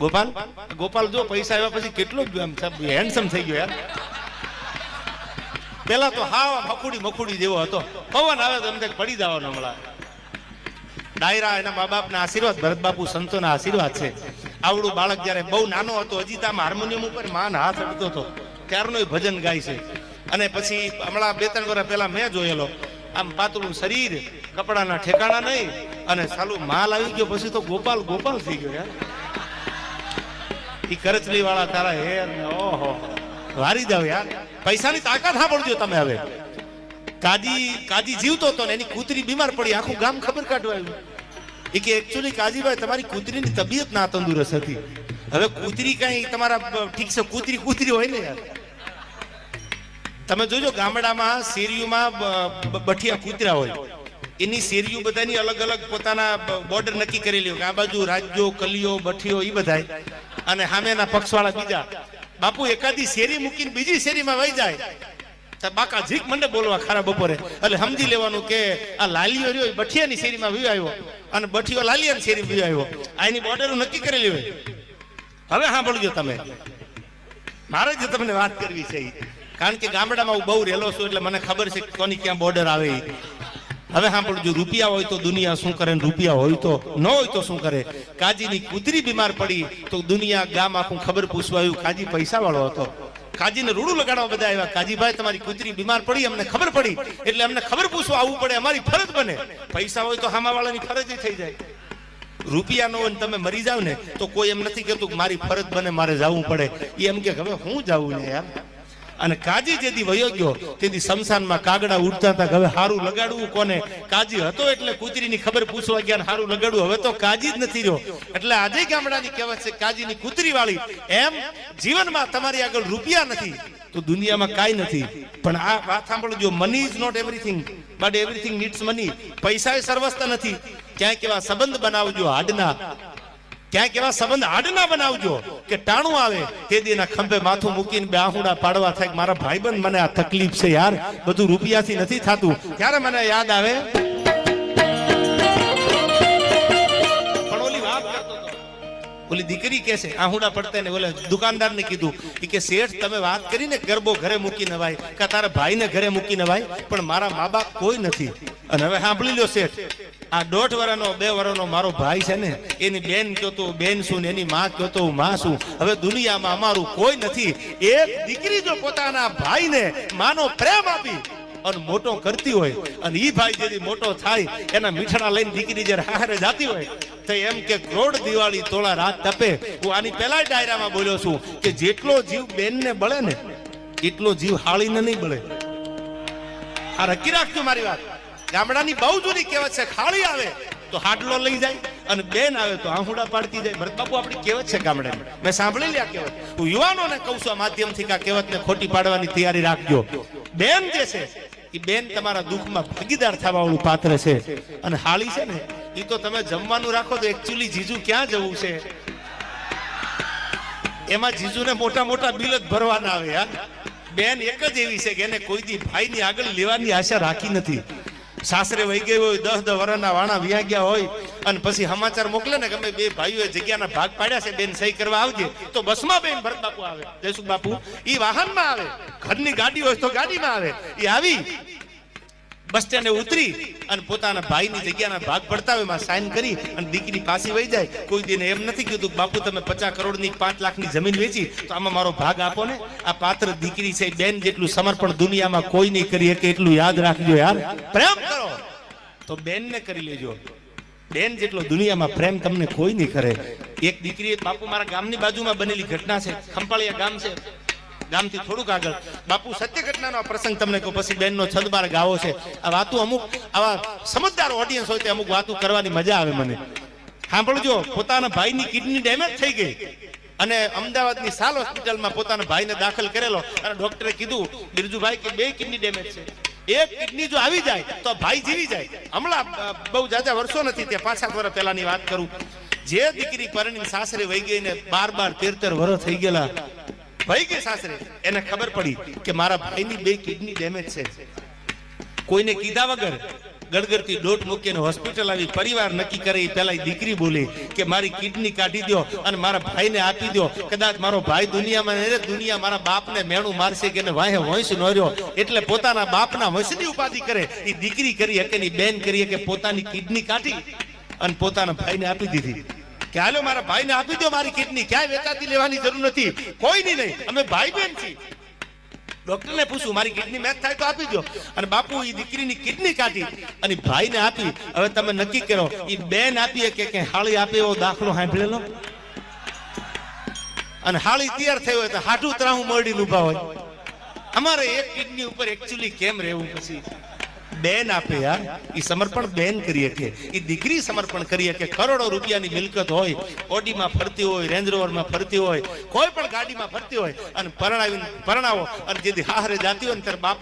ગોપાલ ગોપાલ જો પૈસા આવ્યા પછી કેટલો હેન્ડસમ થઈ ગયો યાર. પેલા તો હા મખુડી મખુડી જેવો હતો. પવન આવે તો એમને પડી જવાનો હમણાં. ડાયરા એના મા બાપના આશીર્વાદ, ભરત બાપુ સંતોના આશીર્વાદ છે. આવડું બાળક જ્યારે બહુ નાનો હતો, હજી તો હાર્મોનિયમ ઉપર માન હાથ અડતો હતો. ત્યારનો ભજન ગાય છે. અને પછી હમણાં બે ત્રણ વર્ષ પહેલા મેં જોયેલો, આમ પાતળું શરીર, કપડાના ઠેકાણા નહીં, અને સાલું માલ આવી ગયો, પછી તો ગોપાલ ગોપાલ થઈ ગયો યાર. ઈ કરચલી વાળા તારા હે ઓહો. વારી જાવ યાર. પૈસાની તાકાત સાંભળજો તમે હવે. કાજી કાજી જીવતો હતો ને એની કૂતરી બીમાર પડી. આખું ગામ ખબર કાઢવા એ કે એકચ્યુઅલી કાજીભાઈ, તમારી કૂતરીની તબિયત ના તંદુરસ્ત હતી. હવે કૂતરી કઈ તમારા ઠીક છે, કૂતરી કૂતરી હોય ને યાર. તમે જોજો, ગામડામાં, શેરીઓમાં બઠિયા કૂતરા હોય. એની શેરીઓ બધાની અલગ અલગ પોતાના બોર્ડર નક્કી કરેલી હોય. આ બાજુ રાજ્યો કલિયો બઠિયો એ બધાય. અને સામેના પક્ષવાળા બીજા. બાપુ, એકાદી શેરી મૂકીને બીજી શેરીમાં વહી જાય. બાકા ઝીક મંડે બોલવા ખરા બપોરે. એટલે સમજી લેવાનું કે આ લાલીઓ રહ્યો બઠિયાની શેરીમાં વિયો આવ્યો. અને બઠિયો લાલિયાની શેરી વિયો આવ્યો. આ એની બોર્ડર નક્કી કરેલી હોય. હવે હા બોલજો તમે. મારે જે તમને વાત કરવી છે કારણ કે ગામડામાં હું બહુ રહેલો છું, એટલે મને ખબર છે કોની ક્યાં બોર્ડર આવે. હવે સાંભળજો, રૂપિયા હોય તો દુનિયા શું કરે રૂપિયા હોય તો, ન હોય તો શું કરે? કાજીની કુદરી બીમાર પડી તો દુનિયા ગામ આખું ખબર પૂછવા આવ્યું, કાજી પૈસા વાળો હતો. કાજીને રૂડું લગાડવા બધા આવ્યા, કાજીભાઈ, તમારી કુદરી બીમાર પડી, અમને ખબર પડી, એટલે અમને ખબર પૂછવા આવવું પડે, અમારી ફરજ બને. પૈસા હોય તો હામાવાળાની ફરજ થઈ જાય. રૂપિયા નો હોય તમે મરી જાવ ને, તો કોઈ એમ નથી કહેતું મારી ફરજ બને, મારે જવું પડે. એમ કે, હવે હું જાવું ને યાર? અને કાજી જેથી વયો ગયો તેથી શમશાનમાં કાગડા ઉડતા હતા હવે હારું લગાડવું કોને? કાજી હતો એટલે કૂતરીની ખબર પૂછવા ગયા હારું લગાડવું. હવે તો કાજી જ નથી રહ્યો. એટલે આજે ગામડાની કહેવત છે, કાજીની કૂતરી વાળી એમ જીવનમાં તમારી આગળ રૂપિયા નથી, તો દુનિયામાં કાંઈ નથી. પણ આ વાત સાંભળજો money is not everything but everything needs money પૈસા એ સર્વસ્થ નથી. ક્યાંક એવા સંબંધ બનાવજો હાડના. ક્યાંક એવા સંબંધ હાડના બનાવજો કે ટાણું આવે તે દીના ખંભે માથું મૂકીને બે પાડવા થાય મારા ભાઈબંધ મને આ તકલીફ છે યાર, બધું રૂપિયાથી નથી થતું. ત્યારે મને યાદ આવે? ઓલી દીકરી કે છે, આહુડા પડતા ને ઓલે દુકાનદાર ને કીધું કે શેઠ, તમે વાત કરીને ગરબો ઘરે મૂકીને ભાઈ કે તારા ભાઈને ઘરે મૂકીને ભાઈ પણ મારા મા બાપ કોઈ નથી. અને હવે સાંભળી લો શેઠ આ દોઢ વર્ષનો બે વર્ષનો મારો ભાઈ છે ને, એની બેન કહેતો બેન શું ને એની માં કહેતો માં છું. હવે દુનિયામાં અમારું કોઈ નથી. એક દીકરી જો પોતાના ભાઈને માનો પ્રેમ આપી અને મોટો કરતી હોય, અને ઈ ભાઈ જેથી મોટો થાય, એના મીઠડા લઈને દીકરી જ્યારે હારે જાતી હોય, તો એમ કે ક્રોડ દિવાળી તોળા રાત તપે. હું આની પહેલા ડાયરામાં બોલ્યો છું કે જેટલો જીવ બેનને બળે ને, એટલો જીવ હાળીને નહીં બળે. આ રકી રાખજો મારી વાત? ગામડાની બહુ જૂની કહેવત છે, ખાળી આવે તો હાડલો લઈ જાય અને બેન આવે તો આહુડા પાડતી જાય. ભરત બાપુ, આપણી કહેવત છે ગામડાની. મેં સાંભળી લી આ કહેવત. હું યુવાનોને કહું છું આ માધ્યમથી કે આ કહેવતને ખોટી પાડવાની તૈયારી રાખજો. બેન જે છે એ બેન તમારા દુઃખમાં ભાગીદાર થવા વાળું પાત્ર છે અને હાળી છે ને એ તો તમે જમવાનું રાખો તો એકચ્યુઅલી જીજુ ક્યાં જવું છે? એમાં જીજુને મોટા મોટા બિલ જ ભરવાના આવે બેન એક જ એવી છે કે એને કોઈ દી ભાઈની આગળ લેવાની આશા રાખી નથી. સાસરે વહી ગઈ હોય, દસ દસ વર્ષના વાણા વ્યા ગયા હોય, અને પછી સમાચાર મોકલે ને કે અમે બે ભાઈઓએ જગ્યાના ભાગ પાડ્યા છે, બેન સહી કરવા આવજે, તો બસમાં બેન ભરત બાપુ આવે. જયસુખ બાપુ એ વાહનમાં આવે. ઘરની ગાડી હોય તો ગાડીમાં આવે. એ આવી બસ સ્ટેન્ડે ઉતરી અને પોતાના ભાઈની જગ્યાના ભાગ પડતા એમાં સાઈન કરી અને દીકરી પાછી વહી જાય. કોઈ દિને એમ નથી કીધું કે બાપુ તમે પચાસ કરોડની પાંચ લાખની જમીન વેચી, તો આમાં મારો ભાગ આપો ને. આ પાત્ર દીકરી છે બેન જેટલું સમર્પણ દુનિયામાં કોઈ નહીં કરી શકે, એટલું યાદ રાખજો યાર. પ્રેમ કરો. તો બેનને કરી લેજો. બેન જેટલો દુનિયામાં પ્રેમ તમને કોઈ નહીં કરે. એક દીકરી બાપુ મારા ગામની બાજુમાં બનેલી ઘટના છે, ખંપાળિયા ગામ છે. ગામથી થોડુંક આગળ. બાપુ સત્ય ઘટનાનો પ્રસંગ તમને કહું, પછી બેનનો છંદબાર ગાવો છે. આ વાતો અમુક, આવા સમજદાર ઓડિયન્સ હોય તે અમુક વાતો કરવાની મજા આવે મને. સાંભળજો, પોતાના ભાઈની કિડની ડેમેજ થઈ ગઈ. અને અમદાવાદની સાલ હોસ્પિટલમાં પોતાના ભાઈને દાખલ કરેલો. અને ડોક્ટરે કીધું, બિરજુભાઈ, કે બે કિડની ડેમેજ છે. એક કિડની જો આવી જાય, તો ભાઈ જીવી જાય. હમણાં બહુ જાજા વર્ષો નથી તે પાંચ સાત વર્ષ પહેલાની વાત કરું. જે દીકરી પરણી સાસરે વહી ગઈ ને બાર બાર તેર તેર વર્ષ થઈ ગયેલા વહી કે સાસરે? એને ખબર પડી કે મારા ભાઈની બે કિડની ડેમેજ છે. કોઈને કીધા વગર ગડગડતી ડોટ મૂકીને હોસ્પિટલ આવી, પરિવાર નક્કી કરે એ પહેલા દીકરી બોલી કે મારી કિડની કાઢી દો અને મારા ભાઈને આપી દો કદાચ મારો ભાઈ દુનિયામાં નહીં દુનિયા મારા બાપને મેણું મારશે કે વાહે વંશ નો રહ્યો. એટલે પોતાના બાપના વંશની ઉપાધિ કરે. એ દીકરી કરી હકે ની બેન કરી કે પોતાની કિડની કાઢી અને પોતાના ભાઈને આપી દીધી. કે હાલો, મારા ભાઈને આપી દો મારી કિડની. ક્યાંય વેચાતી લેવાની જરૂર નથી. કોઈની નહીં. અમે ભાઈ બેન છીએ. ડોક્ટરને પૂછું, મારી કિડની મેચ થાય તો આપી દો. અને બાપુ એ દીકરીની કિડની કાઢી અને ભાઈને આપી. હવે તમે નક્કી કરો એ બેન આપીએ કે કે હાળી આપે એવો દાખલો સાંભળેલો? અને હાળી તૈયાર થઈ હોય તો હાઠું ત્રાહું મરડીને ઊભા હોય. અમારે એક કિડની ઉપર એકચ્યુઅલી કેમ રહેવું પછી? બેન આપે યાર એ સમર્પણ બેન કરી શકે એ દીકરી સમર્પણ કરી શકે કરોડો રૂપિયાની મિલકત હોય, ઓડીમાં ફરતી હોય રેન્જ રોવરમાં ફરતી હોય, કોઈ પણ ગાડીમાં ફરતી હોય, અને પરણાવીને પરણાવો, અને જેથી હારે જાતી હોય ને ત્યારે બાપ